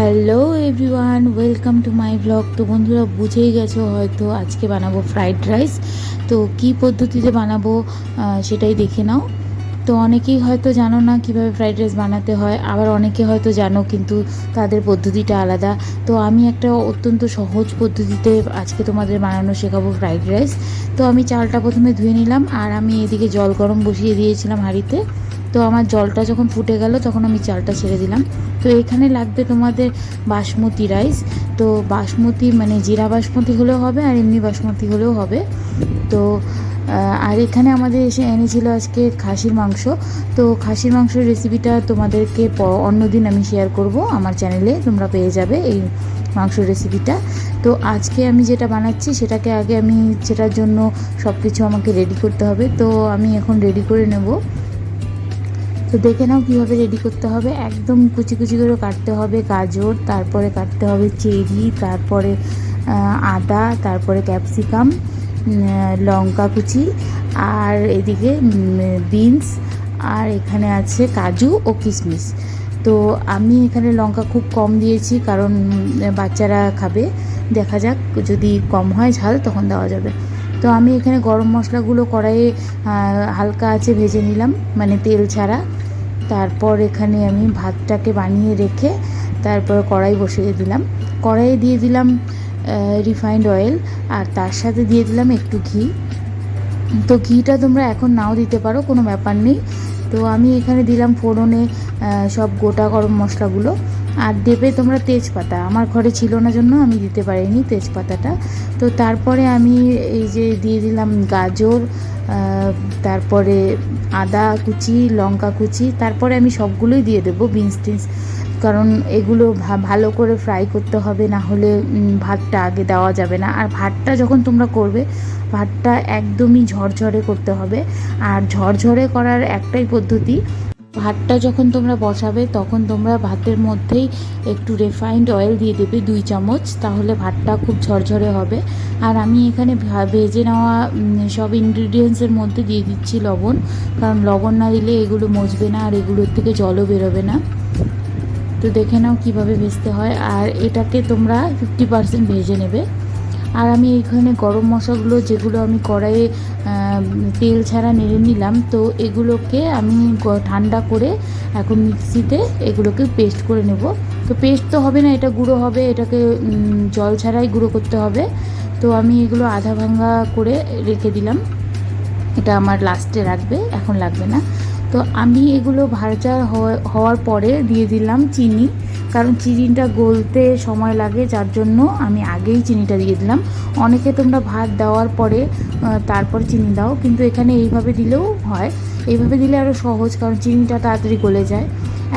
Hello everyone, welcome to my blog. তো বন্ধুরা, বুঝেই গেছো হয়তো আজকে বানাবো ফ্রাইড রাইস। তো কি পদ্ধতিতে বানাবো সেটাই দেখে নাও। তো অনেকেই হয়তো জানো না কীভাবে ফ্রাইড রাইস বানাতে হয়, আবার অনেকে হয়তো জানো কিন্তু তাদের পদ্ধতিটা আলাদা। তো আমি একটা অত্যন্ত সহজ পদ্ধতিতে আজকে তোমাদের বানানো শেখাবো ফ্রাইড রাইস। তো আমি চালটা প্রথমে ধুয়ে নিলাম, আর আমি এদিকে জল গরম বসিয়ে দিয়েছিলাম হাঁড়িতে। তো আমার জলটা যখন ফুটে গেল, তখন আমি চালটা ছেড়ে দিলাম। তো এখানে লাগবে তোমাদের বাসমতি রাইস। তো বাসমতি মানে জিরা বাসমতি হলেও হবে আর এমনি বাসমতি হলেও হবে। তো আর এখানে আমাদের এসে এনেছিল আজকে খাসির মাংস। তো খাসির মাংসের রেসিপিটা তোমাদেরকে অন্যদিন আমি শেয়ার করব আমার চ্যানেলে তোমরা পেয়ে যাবে এই মাংসের রেসিপিটা তো আজকে আমি যেটা বানাচ্ছি, সেটাকে আগে আমি, সেটার জন্য সব কিছু আমাকে রেডি করতে হবে। তো আমি এখন রেডি করে নেব। তো দেখে নাও কীভাবে রেডি করতে হবে। একদম কুচি কুচি করে কাটতে হবে গাজর, তারপরে কাটতে হবে চেরি, তারপরে আদা, তারপরে ক্যাপসিকাম লঙ্কা কুচি, আর এদিকে বিনস, আর এখানে আছে কাজু ও কিশমিশ তো আমি এখানে লঙ্কা খুব কম দিয়েছি কারণ বাচ্চারা খাবে। দেখা যাক যদি কম হয় ঝাল তখন দেওয়া যাবে। তো আমি এখানে গরম মশলাগুলো কড়াইয়ে হালকা আছে ভেজে নিলাম মানে তেল ছাড়া। তারপর এখানে আমি ভাতটাকে বানিয়ে রেখে তারপর কড়াই বসিয়ে দিলাম। কড়াইয়ে দিয়ে দিলাম রিফাইন্ড অয়েল আর তার সাথে দিয়ে দিলাম একটু ঘি। তো ঘিটা তোমরা এখন নাও দিতে পারো, কোনো ব্যাপার নেই। তো আমি এখানে দিলাম ফোড়নে সব গোটা গরম মশলাগুলো। আর দেবে তোমরা তেজপাতা। আমার ঘরে ছিল না জন্য আমি দিতে পারিনি তেজপাতাটা। তো তারপরে আমি এই যে দিয়ে দিলাম গাজর তারপরে আদা কুচি, লঙ্কা কুচি, তারপরে আমি সবগুলোই দিয়ে দেবো বিনস টিনস। কারণ এগুলো ভালো করে ফ্রাই করতে হবে, না হলে ভাতটা আগে দেওয়া যাবে না। আর ভাতটা যখন তোমরা করবে, ভাতটা একদমই ঝরঝরে করতে হবে। আর ঝরঝরে করার একটাই পদ্ধতি ভাতটা যখন তোমরা বসাবে, তখন তোমরা ভাতের মধ্যেই একটু রিফাইন্ড অয়েল দিয়ে দেবে দুই চামচ, তাহলে ভাতটা খুব ঝরঝরে হবে। আর আমি এখানে ভেজে নেওয়া সব ইনগ্রিডিয়েন্টসের মধ্যে দিয়ে দিচ্ছি লবণ, কারণ লবণ না দিলে এগুলো মজবে না আর এগুলোর থেকে জলও বেরোবে না। তো দেখে নাও কীভাবে ভেজতে হয়। আর এটাকে তোমরা ফিফটি পার্সেন্ট ভেজে নেবে। আর আমি এইখানে গরম মশলাগুলো যেগুলো আমি কড়াইয়ে তেল ছাড়া নেড়ে নিলাম, তো এগুলোকে আমি ঠান্ডা করে এখন মিক্সিতে এগুলোকে পেস্ট করে নেব। তো পেস্ট তো হবে না, এটা গুঁড়ো হবে, এটাকে জল ছাড়াই গুঁড়ো করতে হবে। তো আমি এগুলো আধা ভাঙ্গা করে রেখে দিলাম। এটা আমার লাস্টে রাখবে এখন লাগবে না। তো আমি এগুলো ভাজা হওয়া- হওয়ার পরে দিয়ে দিলাম চিনি। কারণ চিনিটা গলতে সময় লাগে, যার জন্য আমি আগেই চিনিটা দিয়ে দিলাম। অনেকে তোমরা ভাত দেওয়ার পরে তারপর চিনি দাও, কিন্তু এখানে এইভাবে দিলেও হয়। এইভাবে দিলে আরও সহজ, কারণ চিনিটা তাড়াতাড়ি গলে যায়।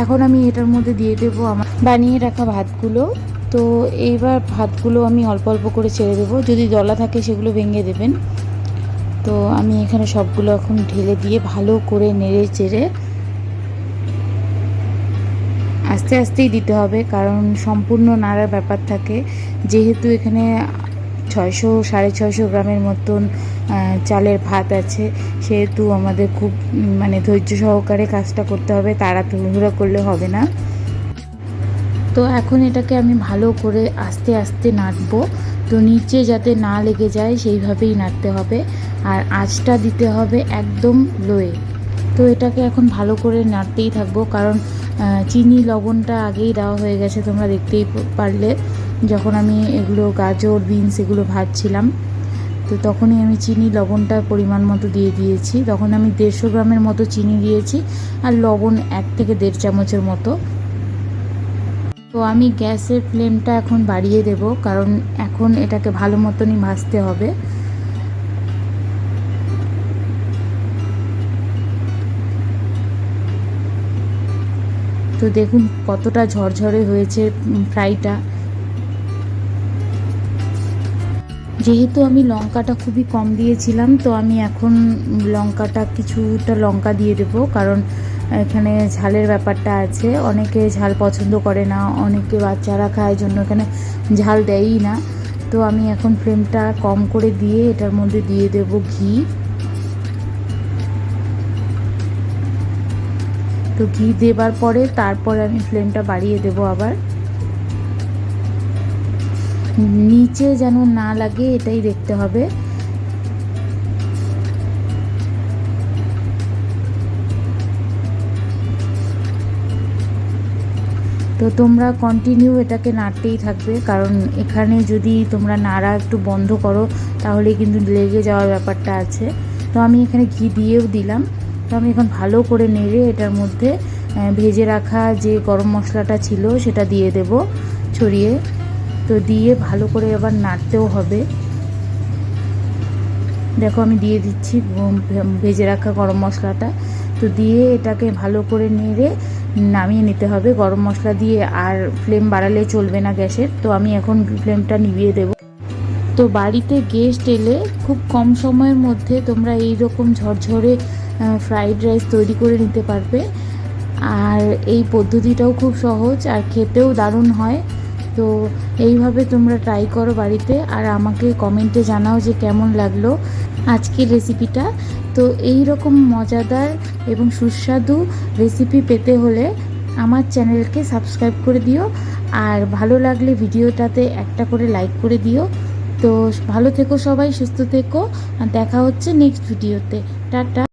এখন আমি এটার মধ্যে দিয়ে দেবো আমার বানিয়ে রাখা ভাতগুলো। তো এইবার ভাতগুলো আমি অল্প অল্প করে ছেড়ে দেবো। যদি দলা থাকে সেগুলো ভেঙে দেবেন। তো আমি এখানে সবগুলো এখন ঢেলে দিয়ে ভালো করে নেড়ে চেড়ে আস্তে আস্তেই দিতে হবে, কারণ সম্পূর্ণ নাড়ার ব্যাপার থাকে। যেহেতু এখানে ছয়শো, সাড়ে ছয়শো গ্রামের মতন চালের ভাত আছে, সেহেতু আমাদের খুব মানে ধৈর্য সহকারে কাজটা করতে হবে তারা তাড়াতাড়ি করলে হবে না। তো এখন এটাকে আমি ভালো করে আস্তে আস্তে নাড়বো। তো নিচে যাতে না লেগে যায়, সেইভাবেই নাড়তে হবে। আর আঁচটা দিতে হবে একদম লোয়ে তো এটাকে এখন ভালো করে নাড়তেই থাকব, কারণ চিনি, লবণটা আগেই দেওয়া হয়ে গেছে তোমরা দেখতেই পারলে। যখন আমি এগুলো গাজর, বিনস এগুলো ভাজছিলাম, তো তখনই আমি চিনি, লবণটা পরিমাণ মতো দিয়ে দিয়েছি। তখন আমি দেড়শো গ্রামের মতো চিনি দিয়েছি, আর লবণ এক থেকে দেড় চামচের মতো। তো আমি গ্যাসের ফ্লেমটা এখন বাড়িয়ে দেব, কারণ এখন এটাকে ভালো মতনই ভাজতে হবে। তো দেখুন কতটা ঝরঝরে হয়েছে ফ্রাইটা যেহেতু আমি লঙ্কাটা খুবই কম দিয়েছিলাম, তো আমি এখন লঙ্কাটা কিছুটা লঙ্কা দিয়ে দেবো, কারণ এখানে ঝালের ব্যাপারটা আছে। অনেকে ঝাল পছন্দ করে না, অনেকে বাচ্চারা খায় জন্য এখানে ঝাল দেয়ই না। তো আমি এখন ফ্লেমটা কম করে দিয়ে এটার মধ্যে দিয়ে দেব ঘি। তো ঘি দেবার পরে তারপরে আমি ফ্লেমটা বাড়িয়ে দেবো আবার। নিচে যেন না লাগে, এটাই দেখতে হবে। তো তোমরা কন্টিনিউ এটাকে নাড়তেই থাকবে, কারণ এখানে যদি তোমরা নাড়া একটু বন্ধ করো, তাহলে কিন্তু লেগে যাওয়ার ব্যাপারটা আছে। তো আমি এখানে ঘি দিয়েও দিলাম। তো আমি এখন ভালো করে নেড়ে এটার মধ্যে ভেজে রাখা যে গরম মশলাটা ছিল সেটা দিয়ে দেব ছড়িয়ে। তো দিয়ে ভালো করে এবার নাড়তেও হবে। দেখো আমি দিয়ে দিচ্ছি ভেজে রাখা গরম মশলাটা। তো দিয়ে এটাকে ভালো করে নেড়ে নামিয়ে নিতে হবে। গরম মশলা দিয়ে আর ফ্লেম বাড়ালে চলবে না গ্যাসের। তো আমি এখন ফ্লেমটা নিভিয়ে দেব। তো বাড়িতে গেস্ট এলে খুব কম সময়ের মধ্যে তোমরা এই রকম ঝরঝরে ফ্রাইড রাইস তৈরি করে নিতে পারবে। আর এই পদ্ধতিটাও খুব সহজ আর খেতেও দারুণ হয়। তো এইভাবে তোমরা ট্রাই করো বাড়িতে আর আমাকে কমেন্টে জানাও যে কেমন লাগল আজকের রেসিপিটা তো এই রকম মজাদার এবং সুস্বাদু রেসিপি পেতে হলে আমার চ্যানেলকে সাবস্ক্রাইব করে দিও। আর ভালো লাগলে ভিডিওটাতে একটা করে লাইক করে দিও। তো ভালো থেকো সবাই, সুস্থ থেকো। আর দেখা হচ্ছে নেক্সট ভিডিওতে টাটা।